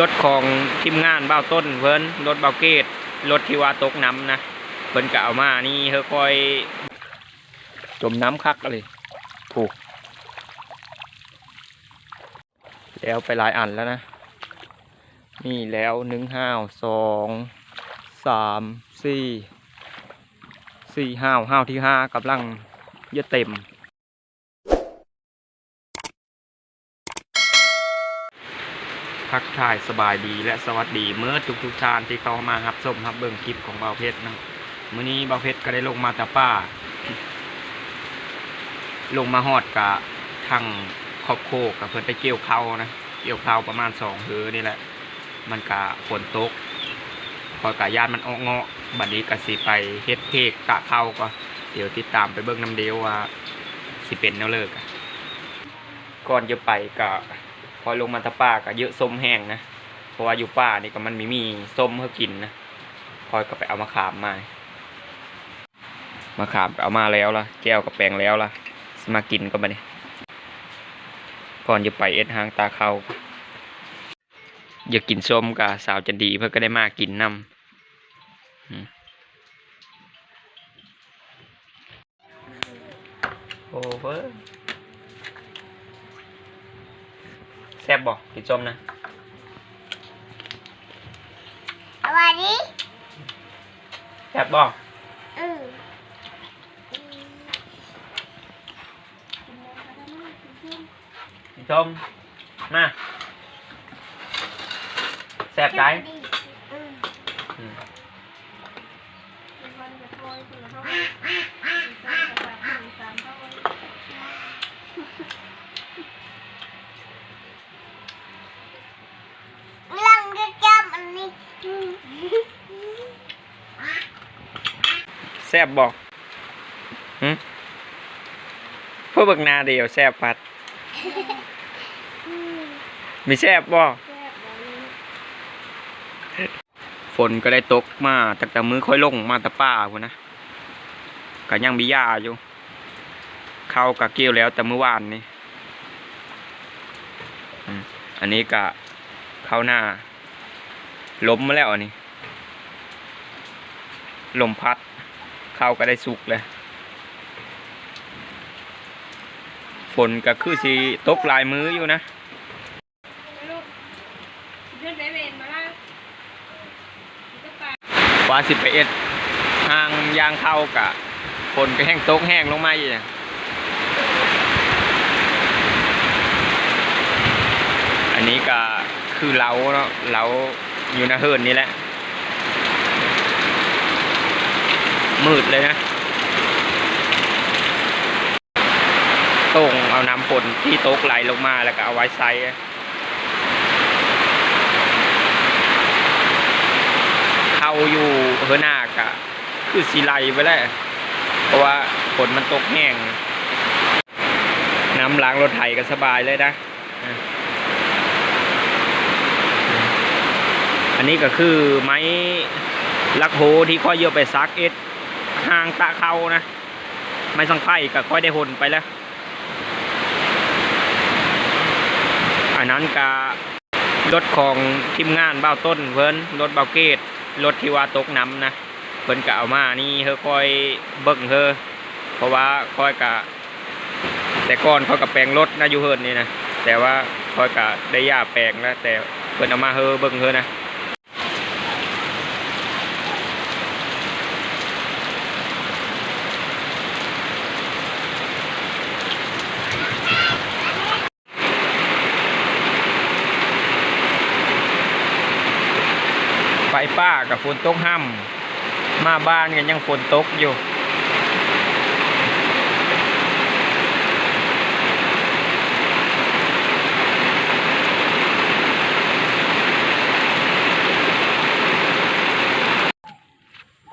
รถของทีมงานเบ้าต้นเพิ่นรถเบาเกตรถที่ว่าตกน้ำนะเพิ่นก็เอามานี่เฮอคอยจมน้ำคักเลยผูกแล้วไปหลายอันแล้วนะ นี่แล้วหนึ่งห้าวสองสามสี่สี่ห้าวห้าวที่ห้ากำลังเยอะเต็ม ทักทายสบายดีและสวัสดีเมื่อทุกทุกๆท่านที่เข้ามาครับชมครับเบิ่งคลิปของเบาเพชรนะมื้อนี้เบาเพชรก็ได้ลงมาตะป้า ลงมาฮอดกะทางครอบโคกกับเพิ่นไปเกี่ยวเขานะเกี่ยวเขาวประมาณสองเฮือนี่แหละ มันกะฝนตกพอกะยานมันออกเงาะบัดนี้ก็สิไปเฮ็ดเพกกะเข้าก็เดี๋ยวติดตามไปเบิ่งน้ำเดียวว่าสิเป็นแนวเลิกก่อนจะไปกะ พอลงมาตะป่าก็เยอะส้มแห้งนะเพราะว่าอยู่ป่านี่ก็มันไม่มีส้มให้กินนะพอยก็ไปเอามาขามมา มาขามเอามาแล้วล่ะแก้วกับแปลงแล้วล่ะมากินก็มาเนี่ยก่อนจะไปเอ็ดหางตาเขาอยากกินส้มกับสาวจันดีเพื่อก็ได้มากินนำโอ้เว้ย แซ่บบอกกินส้มนะสวัสดีแซ่บบอกอืมกินส้มมาแซ่บได้อืม อืม ลังจะจับอันนี้อืม แซ่บบอกหืมเพื่อเบิกหนาเดียวแซ่บปัดอืมมีแซ่บบอกแซ่บบ่นี่ฝนก็ได้ตกมาตั้งแต่มือค่อยลงมาแตะป้าพุ่นนะก็ยังมีหญ้าอยู่ เข้ากะเกี่ยวแล้วแต่เมื่อวานนี่อืมอันนี้กะเข้าหน้า ล้มมาแล้วนนี้ลมพัด เข้าก็ได้สุกเลยฝนก็คือสีตกลายมืออยู่นะกว่าสิบไปเอ็ดทางยางเข้ากะฝนก็แห้งตกแห้งลงมาอยู่เนี่ยอันนี้ก็คือเล้าเนาะเล้า อยู่ในเฮิร์นนี่แหละ มืดเลยนะตรงเอาน้ำฝนที่ตกไหลลงมาแล้วก็เอาไว้ใส่เข้าอยู่เฮอนากะคือสีไหลไปแล้วเพราะว่าฝนมันตกแห้ง น้ำล้างรถไถก็สบายเลยนะ อันนี้ก็คือไม้ลักโหที่ค่อยเยอะไปซักเอ็ดห่างตะเขานะ ไม้สังไพ่ก็ค่อยได้หนไปแล้ว อันนั้นก็รถของทีมงานเบ้าต้นเพิ่นรถเบาเกตรถที่ว่าตกน้ำนะเพิ่นก็เอามานี่เฮอคอยเบิ่งเฮอเพราะว่าคอยกะ แต่ก่อนเขากับแปลงรถนะอยู่เฮิรนนี่นะแต่ว่าคอยกะได้ย่าแปลงแล้วแต่เพิ่นเอามาเฮอเบิ่งเฮอนะ ป้ากับฝนตกห้ำมาบ้านกันยังฝนตกอยู่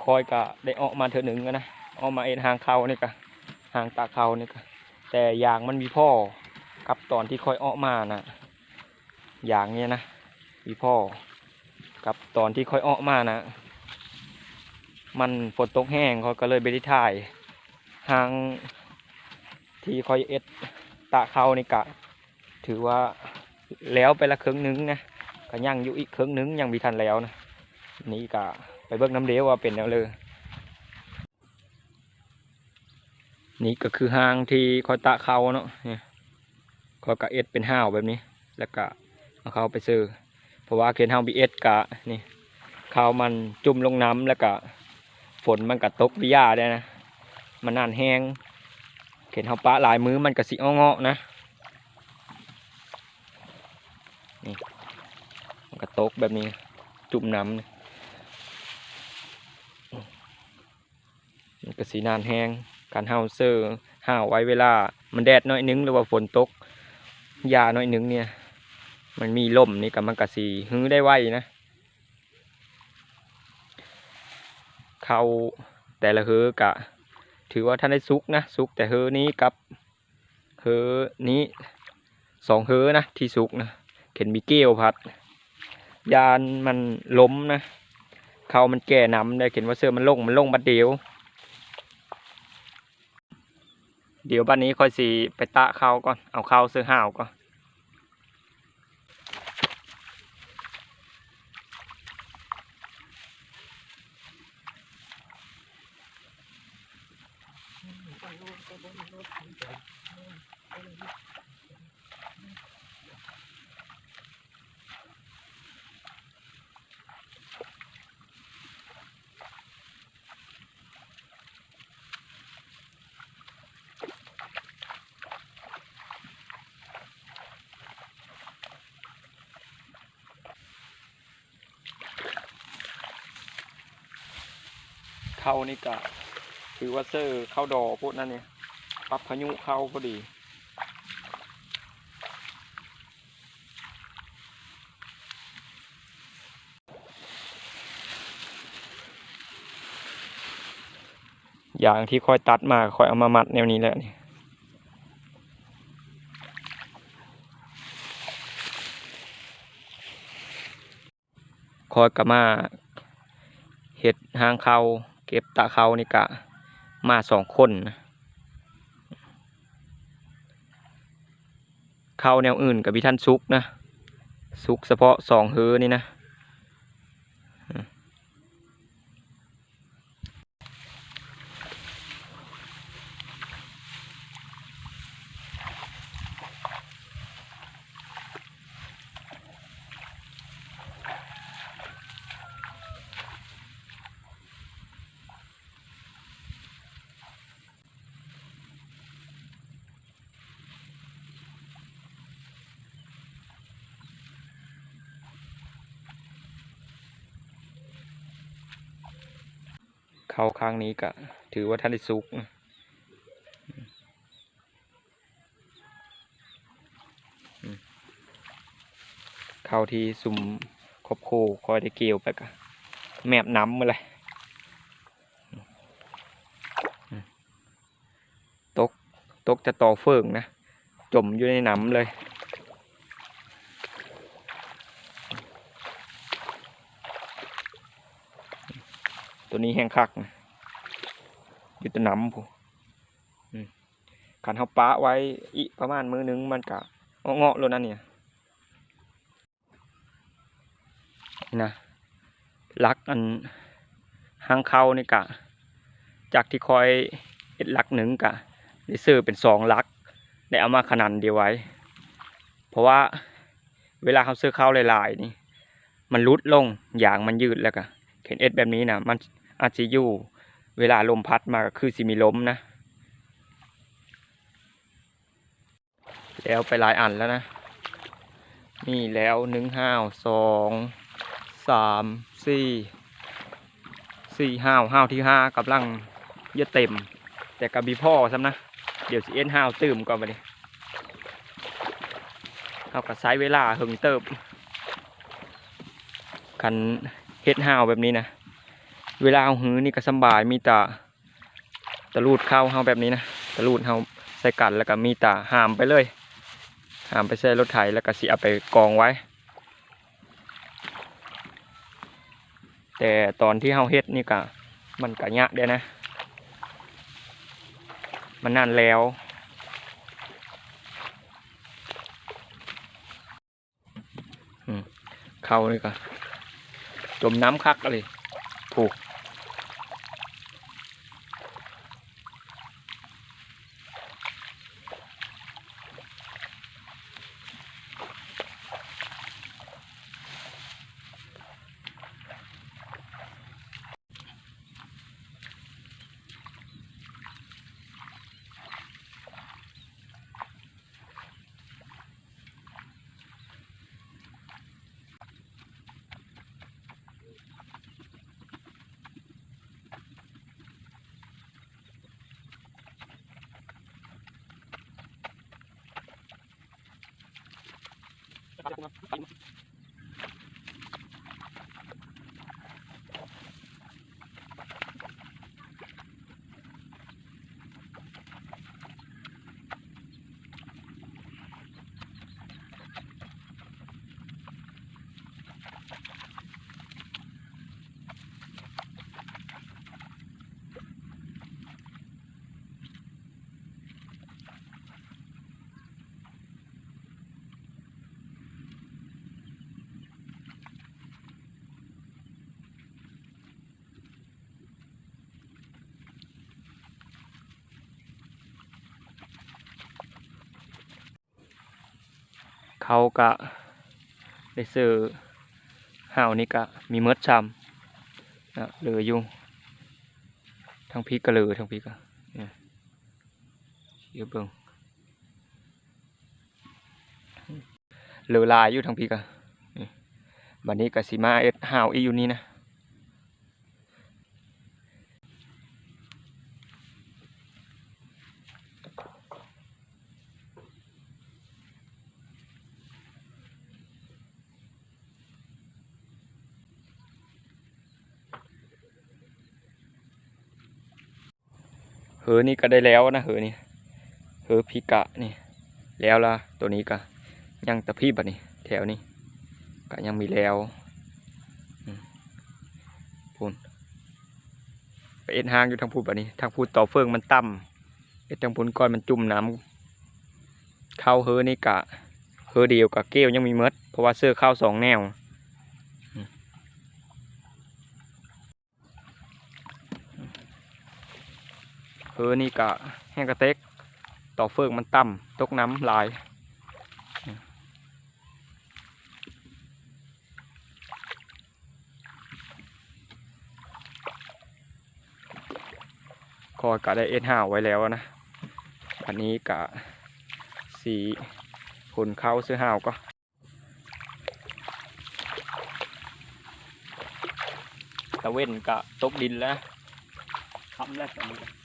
คอยกะได้ออกมาเถอหนึ่งนะออกมาเอ็นหางเขานี่กะหางตาเขานี่กะแต่ยางมันมีพ่อกับตอนที่คอยออกมานะยางเนี้ยนะมีพ่อ กับตอนที่ค่อยออกมานะ มันฝนตกแห้งเขาก็เลยไปที่ถ่ายหางที่ค่อยเอ็ดตาเขานี่กะ ถือว่าแล้วไปละครึ่งหนึงนะก็ยังอยู่อีกครึ่งหนึงยังมีทันแล้วนะนี่ก็ไปเบิ่งน้ำเดียวว่าเป็นแนวเลยนี่ก็คือห้างที่คอยตะเขาเนาะเนี่ยคอยกะเอ็ดเป็นห้าวแบบนี้ แล้วก็เอาเขาไปซื้อ ราะว่าเคนห้าวบีเอ็ดกะนี่เขามันจุ่มลงน้ำแล้วก็ฝนมันก็ตกวิยาได้นะ มันนานแห้งเข็นเฮาปะหลายมือมันก็สิอ้อเงาะนะนี่มันก็ตกแบบนี้จุ่มน้ำนี่มันก็สีนานแห้งการเฮาเซอร์ห้าวไว้เวลา มันแดดน้อยนึงหรือว่าฝนตกยาน้อยนึงเนี่ย มันมีลมนี่ก็มันก็สีหื้อได้ไวนะเขาแต่ละเฮือกะ ถือว่าท่านได้ซุกนะซุกแต่เฮือนี้กับเฮือนี้สองเฮือนะที่ซุกนะเข็นมีเกลียวพัด ยานมันล้มนะเขามันแก่น้ำได้เข็นว่าเสื้อมันลงมันลงบัดเดียวเดี๋ยวบ้านนี้ค่อยสีไปตะเขาก่อน เอาเข้าเสื้อห่าวก่อน เข้านี่กะถือว่าเซอร์เข้าดอพวกนั้นเนี่ยปรับพายุเข้าพอดีอย่างที่คอยตัดมาคอยเอามามัดแนวนี้แหละนี่คอยกลับมาเห็ดหางเขา ก็บตะเขานี่กะมาสองคนนะเข้าแนวอื่นกับพิท่านซุกนะซุกเฉพาะสองเฮือนี่นะ เข้าข้างนี้กะถือว่าท่านได้ซุกเข้าที่ซุ่มคบโคคอยได้เกี่ยวไปกะแมบน้ำมาเลยตกตกจะต่อเฟืองนะ จมอยู่ในน้ำเลย ตัวนี้แห้งคักนะอยู่ตัวน้ำผู้ขันเขาปะไว้อีประมาณมือหนึงมันกะเงาะๆแล้วนั่นเนี่ยนะลักอันหางเข้านี่กะ จากที่คอยเอ็ดลักหนึ่งกะได้ซื้อเป็นสองลักได้เอามาขนาดเดียวไว้ เพราะว่าเวลาเขาซื้อเข้าหลายๆนี่ มันลุดลงอย่างมันยืดแล้วก็เข็นเอ็ดแบบนี้นะมัน อาจจะอยู่เวลาลมพัดมาก็คือสิมีล้มนะ แล้วไปหลายอันแล้วนะ นี่แล้วหนึ่งห้าวสองสามสี่สี่ห้าวห้าวที่ห้ากำลังเยอะเต็ม แต่กับบีพ่อซ้ำนะ เดี๋ยวสิเอ็นห้าวตื่มก่อนไปดิเอากับใช้เวลาหึงเติบคันเฮ็ดห้าวแบบนี้นะ เวลาเอาหื้อนี่ก็สบายมีแตาตะลูดเข้าเฮาแบบนี้นะตะลูดเฮาใส่กันแล้วก็มีแตาหามไปเลยหามไปใส่รถไถแล้วก็สิเอาไปกองไว้ แต่ตอนที่เฮาเฮ็ดนี่ก็มันก็ยะเด้นะ มันนานแล้วเขาเขานี่ก็จมน้ำคักเลยผูก nó phát tâm เขาก็ได้ซื้อห่าวนี่ก็มีเมดชำนะเหลืออยู่ทั้งพริกก็เหลือทั้งพริกก็เนี่ยเดี๋ยเบิ่งเหลือลายอยู่ทั้งพริกก็นี่บัดนี้ก็สีมาเอ็ดห่าวอีอยู่นี่นะ เหอนี่ก็ได้แล้วนะเหอนี่เหอพิกะนี่ แล้วละตัวนี้ก็ยังตะพี่บัดนี้แถวนี้ก็ยังมีแล้วพูนไปเอ็ดหางอยู่ทางพูดบัดนี้ทางพูดต่อเฟืองมันต่ำเอ็ดทางพูนก้อนมันจุ่มน้ำเข้าเหอนี่กะเหอเดียวกับเกลียวยังมีเมดเพราะว่าเสื้อเข้าสองแนว เออนี่กะแห้งกระเต็กต่อเฟืองมันต่ำตกน้ำหลายคอยกะได้เอ็ห้าไว้แล้วนะ อันนี้กะสีผลเข้าซื้อห้าวก็ตะเว้นกะตกดินแล้วทำแล้ว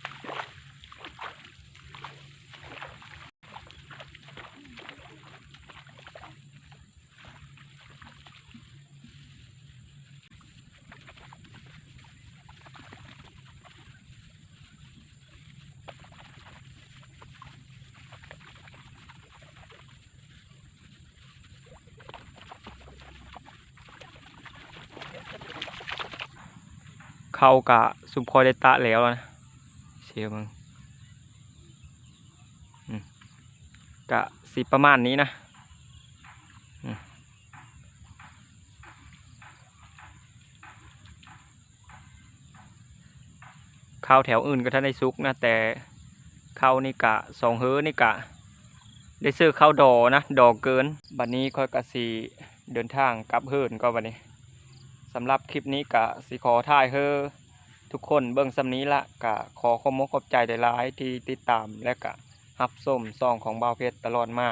เข้ากะสุมพอได้ตะแล้วนะเชียวมึงกะสิประมาณนี้นะข้าวแถวอื่นก็ท่านได้ซุกนะ แต่ข้าวนี่กะสองเฮือนี่กะ ได้ซื้อข้าวดอนะ ดอเกิน บัดนี้ค่อยกะสีเดินทางกลับเฮิรนก็บัดนี้ สำหรับคลิปนี้กะสิขอถ่ายเฮอทุกคนเบิ่งสำนี้ละกะขอขอมกขอบใจหลายๆที่ติดตามและกะฮับส้มซองของบ่าวเพชรตลอดมา